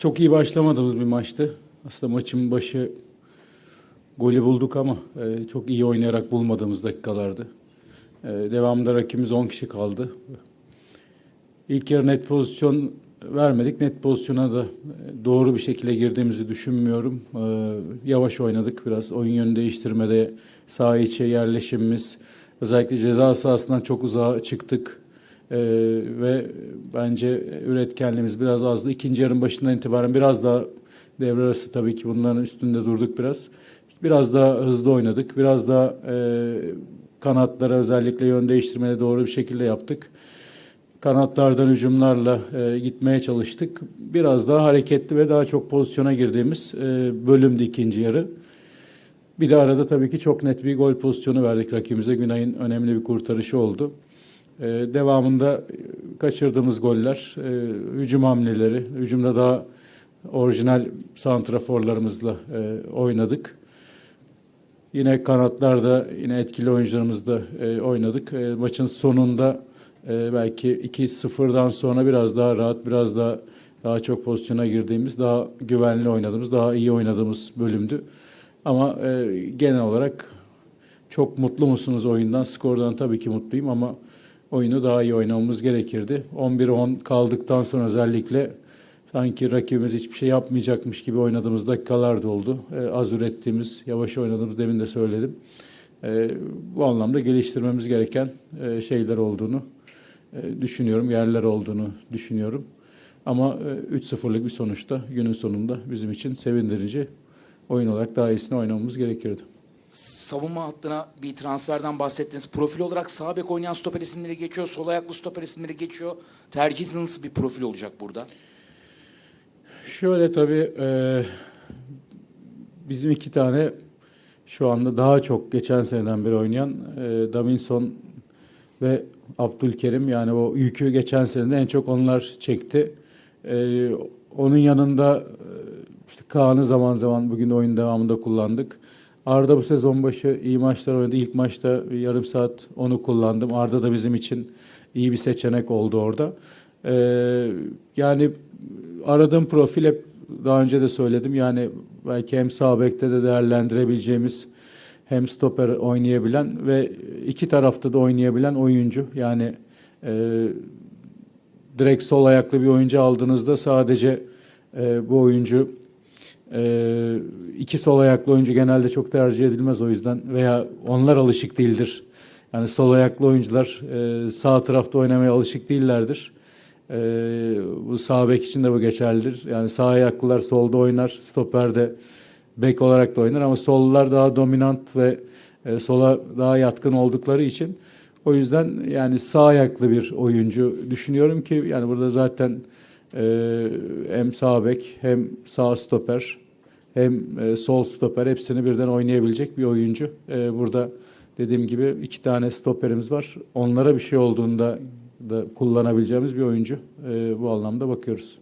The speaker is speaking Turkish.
Çok iyi başlamadığımız bir maçtı. Aslında maçın başı golü bulduk ama e, çok iyi oynayarak bulmadığımız dakikalardı. E, devamında rakibimiz 10 kişi kaldı. İlk yarı net pozisyon vermedik. Net pozisyona da doğru bir şekilde girdiğimizi düşünmüyorum. E, yavaş oynadık biraz. Oyun yönü değiştirmede saha içi yerleşimimiz, özellikle ceza sahasından çok uzağa çıktık. E, ve bence üretkenliğimiz biraz azdı. İkinci yarın başından itibaren biraz daha devre arası tabii ki bunların üstünde durduk biraz. Biraz daha hızlı oynadık. Biraz daha e, kanatlara özellikle yön değiştirmede doğru bir şekilde yaptık. Kanatlardan hücumlarla e, gitmeye çalıştık. Biraz daha hareketli ve daha çok pozisyona girdiğimiz e, bölümdü ikinci yarı. Bir de arada tabii ki çok net bir gol pozisyonu verdik rakibimize. Günay'ın önemli bir kurtarışı oldu. E, devamında kaçırdığımız goller, e, hücum hamleleri, hücumda daha orijinal santraforlarımızla e, oynadık. Yine kanatlarda yine etkili oyuncularımızla e, oynadık. E, maçın sonunda e, belki 2-0'dan sonra biraz daha rahat, biraz daha daha çok pozisyona girdiğimiz, daha güvenli oynadığımız, daha iyi oynadığımız bölümdü. Ama e, genel olarak çok mutlu musunuz oyundan? Skordan tabii ki mutluyum ama oyunu daha iyi oynamamız gerekirdi. 11-10 kaldıktan sonra özellikle sanki rakibimiz hiçbir şey yapmayacakmış gibi oynadığımız dakikalar da oldu. Ee, az ürettiğimiz, yavaş oynadığımız demin de söyledim. Ee, bu anlamda geliştirmemiz gereken e, şeyler olduğunu e, düşünüyorum, yerler olduğunu düşünüyorum. Ama e, 3-0'lık bir sonuçta günün sonunda bizim için sevindirici oyun olarak daha iyisini oynamamız gerekirdi. Savunma hattına bir transferden bahsettiniz. Profil olarak sağ bek oynayan stoper isimleri geçiyor, sol ayaklı stoper isimleri geçiyor. Tercihiniz nasıl bir profil olacak burada? Şöyle tabii e, bizim iki tane şu anda daha çok geçen seneden beri oynayan e, Davinson ve Abdülkerim yani o yükü geçen sene en çok onlar çekti. E, onun yanında e, Kaan'ı zaman zaman bugün oyun devamında kullandık. Arda bu sezon başı iyi maçlar oynadı. İlk maçta yarım saat onu kullandım. Arda da bizim için iyi bir seçenek oldu orada. E, yani aradığım profil hep daha önce de söyledim. Yani belki hem sağ bekte de değerlendirebileceğimiz hem stoper oynayabilen ve iki tarafta da oynayabilen oyuncu. Yani e, direkt sol ayaklı bir oyuncu aldığınızda sadece e, bu oyuncu e, iki sol ayaklı oyuncu genelde çok tercih edilmez o yüzden veya onlar alışık değildir. Yani sol ayaklı oyuncular e, sağ tarafta oynamaya alışık değillerdir. Ee, bu sağ bek için de bu geçerlidir. Yani sağ ayaklılar solda oynar, stoperde bek olarak da oynar ama sollular daha dominant ve e, sola daha yatkın oldukları için o yüzden yani sağ ayaklı bir oyuncu düşünüyorum ki yani burada zaten e, hem sağ bek hem sağ stoper hem e, sol stoper hepsini birden oynayabilecek bir oyuncu. E, burada dediğim gibi iki tane stoperimiz var. Onlara bir şey olduğunda da kullanabileceğimiz bir oyuncu. E, bu anlamda bakıyoruz.